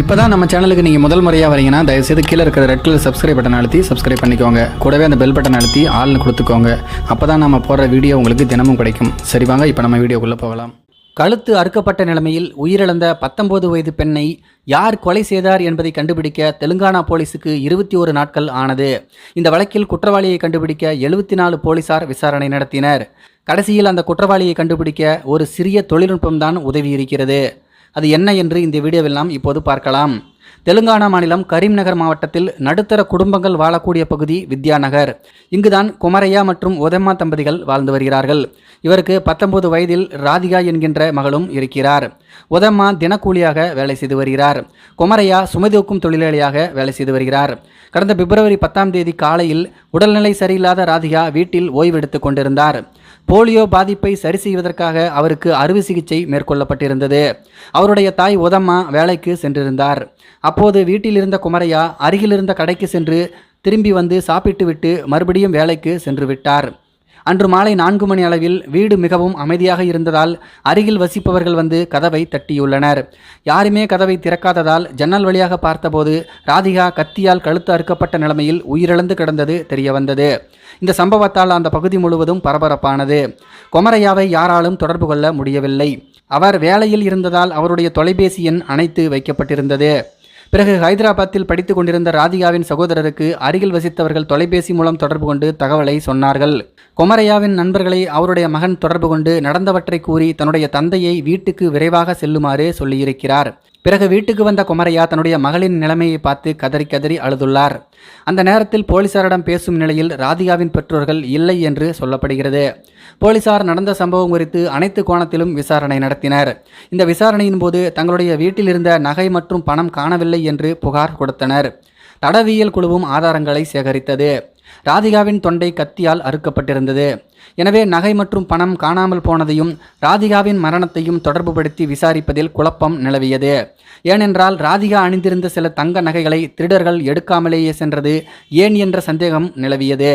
இப்போ தான் நம்ம சேனலுக்கு நீங்கள் முதல் முறையாக வரீங்கன்னா தயவுசெய்து கீழே இருக்கிற ரெட் கலர் சப்ஸ்கிரைப் பட்டன் அழுத்தி சப்ஸ்கிரைப் பண்ணிக்கோங்க. கூடவே அந்த பெல் பட்டன் அழுத்தி ஆள்னு கொடுத்துக்கோங்க. அப்போ தான் நம்ம போடுற வீடியோ உங்களுக்கு தினமும் கிடைக்கும். சரி வாங்க இப்போ நம்ம வீடியோக்குள்ளே போகலாம். கழுத்து அறுக்கப்பட்ட நிலைமையில் உயிரிழந்த பத்தொன்பது வயது பெண்ணை யார் கொலை செய்தார் என்பதை கண்டுபிடிக்க தெலுங்கானா போலீஸுக்கு இருபத்தி ஒரு நாட்கள் ஆனது. இந்த வழக்கில் குற்றவாளியை கண்டுபிடிக்க எழுபத்தி நாலு போலீசார் விசாரணை நடத்தினர். கடைசியில் அந்த குற்றவாளியை கண்டுபிடிக்க ஒரு சிறிய தொழில்நுட்பம்தான் உதவி இருக்கிறது அது என்ன என்று இந்த வீடியோவில் நாம் இப்போது பார்க்கலாம். தெலுங்கானா மாநிலம் கரீம்நகர் மாவட்டத்தில் நடுத்தர குடும்பங்கள் வாழக்கூடிய பகுதி வித்யாநகர். இங்குதான் குமரையா மற்றும் உதம்மா தம்பதிகள் வாழ்ந்து வருகிறார்கள். இவருக்கு பத்தொன்பது வயதில் ராதிகா என்கின்ற மகளும் இருக்கிறார். உதம்மா தினக்கூலியாக வேலை செய்து வருகிறார். குமரையா சுமதூக்கும் தொழிலாளியாக வேலை செய்து வருகிறார். கடந்த பிப்ரவரி பத்தாம் தேதி காலையில் உடல்நிலை சரியில்லாத ராதிகா வீட்டில் ஓய்வெடுத்துக் கொண்டிருந்தார். போலியோ பாதிப்பை சரி செய்வதற்காக அவருக்கு அறுவை சிகிச்சை மேற்கொள்ளப்பட்டிருந்தது. அவருடைய தாய் உதம்மா வேலைக்கு சென்றிருந்தார். அப்போது வீட்டில் இருந்த குமரையா அருகிலிருந்த கடைக்கு சென்று திரும்பி வந்து சாப்பிட்டுவிட்டு மறுபடியும் வேலைக்கு சென்று விட்டார். அன்று மாலை நான்கு மணி அளவில் வீடு மிகவும் அமைதியாக இருந்ததால் அருகில் வசிப்பவர்கள் வந்து கதவை தட்டியுள்ளனர். யாருமே கதவை திறக்காததால் ஜன்னல் வழியாக பார்த்தபோது ராதிகா கத்தியால் கழுத்து அறுக்கப்பட்ட நிலைமையில் உயிரிழந்து கிடந்தது தெரியவந்தது. இந்த சம்பவத்தால் அந்த பகுதி முழுவதும் பரபரப்பானது. கொமரையாவை யாராலும் தொடர்பு கொள்ள முடியவில்லை. அவர் வேலையில் இருந்ததால் அவருடைய தொலைபேசி எண் அணைத்து வைக்கப்பட்டிருந்தது. பிறகு ஹைதராபாத்தில் படித்து கொண்டிருந்த ராதிகாவின் சகோதரருக்கு அருகில் வசித்தவர்கள் தொலைபேசி மூலம் தொடர்பு கொண்டு தகவலை சொன்னார்கள். கொமரையாவின் நண்பர்களை அவருடைய மகன் தொடர்பு கொண்டு நடந்தவற்றை கூறி தன்னுடைய தந்தையை வீட்டுக்கு விரைவாக செல்லுமாறு சொல்லியிருக்கிறார். பிறகு வீட்டுக்கு வந்த குமரையா தன்னுடைய மகளின் நிலைமையை பார்த்து கதறி கதறி அழுதுள்ளார். அந்த நேரத்தில் போலீசாரிடம் பேசும் நிலையில் ராதிகாவின் பெற்றோர்கள் இல்லை என்று சொல்லப்படுகிறது. போலீசார் நடந்த சம்பவம் குறித்து அனைத்து கோணத்திலும் விசாரணை நடத்தினர். இந்த விசாரணையின் போது தங்களுடைய வீட்டில் இருந்த நகை மற்றும் பணம் காணவில்லை என்று புகார் கொடுத்தனர். தடவியல் குழுவும் ஆதாரங்களை சேகரித்தது. ராதிகாவின் தொண்டை கத்தியால் அறுக்கப்பட்டிருந்தது. எனவே நகை மற்றும் பணம் காணாமல் போனதையும் ராதிகாவின் மரணத்தையும் தொடர்புபடுத்தி விசாரிப்பதில் குழப்பம் நிலவியது. ஏனென்றால் ராதிகா அணிந்திருந்த சில தங்க நகைகளை திருடர்கள் எடுக்காமலேயே சென்றது ஏன் என்ற சந்தேகம் நிலவியது.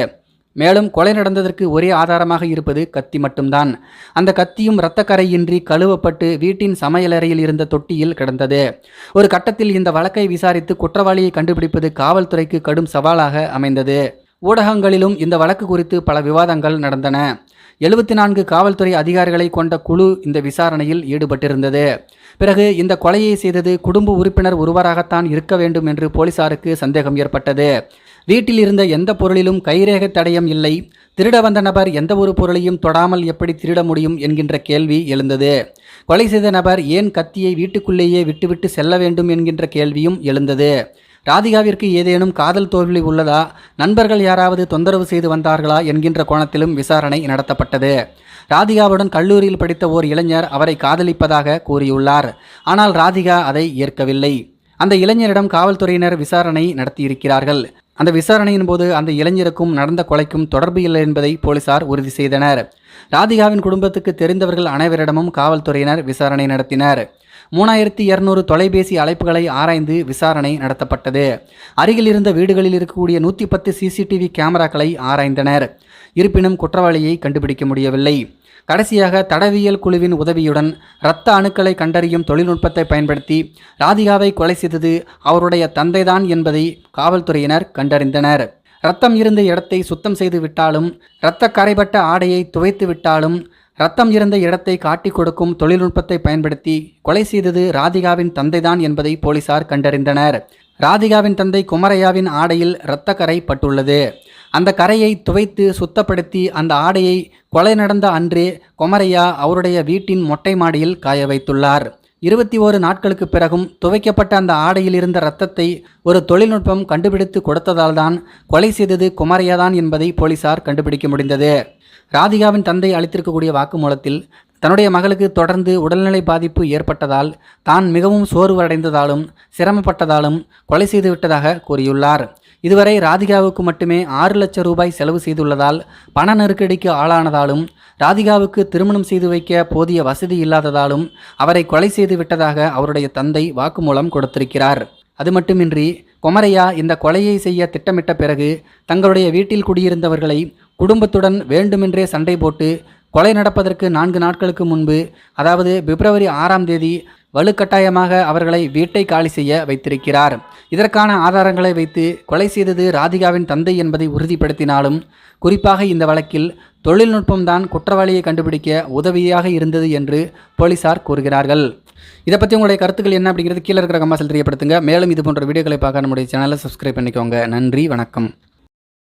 மேலும் கொலை நடந்ததற்கு ஒரே ஆதாரமாக இருப்பது கத்தி மட்டும்தான். அந்த கத்தியும் இரத்தக்கரையின்றி கழுவப்பட்டு வீட்டின் சமையலறையில் இருந்த தொட்டியில் கிடந்தது. ஒரு கட்டத்தில் இந்த வழக்கை விசாரித்து குற்றவாளியை கண்டுபிடிப்பது காவல்துறைக்கு கடும் சவாலாக அமைந்தது. ஊடகங்களிலும் இந்த வழக்கு குறித்து பல விவாதங்கள் நடந்தன. எழுபத்தி நான்கு காவல்துறை அதிகாரிகளை கொண்ட குழு இந்த விசாரணையில் ஈடுபட்டிருந்தது. பிறகு இந்த கொலையை செய்தது குடும்ப உறுப்பினர் ஒருவராகத்தான் இருக்க வேண்டும் என்று போலீசாருக்கு சந்தேகம் ஏற்பட்டது. வீட்டில் இருந்த எந்த பொருளிலும் கைரேக தடயம் இல்லை. திருட வந்த நபர் எந்த ஒரு பொருளையும் தொடாமல் எப்படி திருட முடியும் என்கின்ற கேள்வி எழுந்தது. கொலை செய்த நபர் ஏன் கத்தியை வீட்டுக்குள்ளேயே விட்டுவிட்டு செல்ல வேண்டும் என்கின்ற கேள்வியும் எழுந்தது. ராதிகாவிற்கு ஏதேனும் காதல் தோல்வி உள்ளதா? நண்பர்கள் யாராவது தொந்தரவு செய்து வந்தார்களா? என்கின்ற கோணத்திலும் விசாரணை நடத்தப்பட்டது. ராதிகாவுடன் கல்லூரியில் படித்த ஓர் இளைஞர் அவரை காதலிப்பதாக கூறியுள்ளார். ஆனால் ராதிகா அதை ஏற்கவில்லை. அந்த இளைஞரிடம் காவல்துறையினர் விசாரணை நடத்தியிருக்கிறார்கள். அந்த விசாரணையின் போது அந்த இளைஞருக்கும் நடந்த கொலைக்கும் தொடர்பு இல்லை என்பதை போலீசார் உறுதி செய்தனர். ராதிகாவின் குடும்பத்துக்கு தெரிந்தவர்கள் அனைவரிடமும் காவல்துறையினர் விசாரணை நடத்தினர். மூணாயிரத்தி இரநூறு தொலைபேசி அழைப்புகளை ஆராய்ந்து விசாரணை நடத்தப்பட்டது. அருகில் இருந்த வீடுகளில் இருக்கக்கூடிய நூற்றி பத்து சிசிடிவி கேமராக்களை ஆராய்ந்தனர். இருப்பினும் குற்றவாளியை கண்டுபிடிக்க முடியவில்லை. கடைசியாக தடவியல் குழுவின் உதவியுடன் இரத்த அணுக்களை கண்டறியும் தொழில்நுட்பத்தை பயன்படுத்தி ராதிகாவை கொலை செய்தது அவருடைய தந்தைதான் என்பதை காவல்துறையினர் கண்டறிந்தனர். ரத்தம் இருந்த இடத்தை சுத்தம் செய்து விட்டாலும் இரத்த கரைபட்ட ஆடையை துவைத்து விட்டாலும் ரத்தம் இருந்த இடத்தை காட்டிக் கொடுக்கும் தொழில்நுட்பத்தை பயன்படுத்தி கொலை செய்தது ராதிகாவின் தந்தைதான் என்பதை போலீசார் கண்டறிந்தனர். ராதிகாவின் தந்தை குமரையாவின் ஆடையில் இரத்த கரை பட்டுள்ளது. அந்த கரையை துவைத்து சுத்தப்படுத்தி அந்த ஆடையை கொலை நடந்த அன்றே குமரையா அவருடைய வீட்டின் மொட்டை மாடியில் காய வைத்துள்ளார். இருபத்தி ஓரு நாட்களுக்கு பிறகும் துவைக்கப்பட்ட அந்த ஆடையில் இருந்த இரத்தத்தை ஒரு தொழில்நுட்பம் கண்டுபிடித்து கொடுத்ததால் தான் கொலை செய்தது குமரையாதான் என்பதை போலீசார் கண்டுபிடிக்க முடிந்தது. ராதிகாவின் தந்தை அளித்திருக்கக்கூடிய வாக்குமூலத்தில் தன்னுடைய மகளுக்கு தொடர்ந்து உடல்நிலை பாதிப்பு ஏற்பட்டதால் தான் மிகவும் சோர்வடைந்ததாலும் சிரமப்பட்டதாலும் கொலை செய்துவிட்டதாக கூறியுள்ளார். இதுவரை ராதிகாவுக்கு மட்டுமே ஆறு லட்சம் ரூபாய் செலவு செய்துள்ளதால் பண நெருக்கடிக்கு ஆளானதாலும் ராதிகாவுக்கு திருமணம் செய்து வைக்க போதிய வசதி இல்லாததாலும் அவரை கொலை செய்து விட்டதாக அவருடைய தந்தை வாக்குமூலம் கொடுத்திருக்கிறார். அது மட்டுமின்றி கொமரையா இந்த கொலையை செய்ய திட்டமிட்ட பிறகு தங்களுடைய வீட்டில் குடியிருந்தவர்களை குடும்பத்துடன் வேண்டுமென்றே சண்டை போட்டு கொலை நடப்பதற்கு நான்கு நாட்களுக்கு முன்பு அதாவது பிப்ரவரி ஆறாம் தேதி வலுக்கட்டாயமாக அவர்களை வீட்டை காலி செய்ய வைத்திருக்கிறார். இதற்கான ஆதாரங்களை வைத்து கொலை செய்தது ராதிகாவின் தந்தை என்பதை உறுதிப்படுத்தினாலும் குறிப்பாக இந்த வழக்கில் தொழில்நுட்பம்தான் குற்றவாளியை கண்டுபிடிக்க உதவியாக இருந்தது என்று போலீசார் கூறுகிறார்கள். இதை பற்றி உங்களுடைய கருத்துக்கள் என்ன அப்படிங்கிறது கீழே இருக்கிற கம்மாசல் தெரியப்படுத்துங்க. மேலும் இது போன்ற வீடியோக்களை பார்க்க நம்முடைய சேனலை சப்ஸ்கிரைப் பண்ணிக்கோங்க. நன்றி வணக்கம்.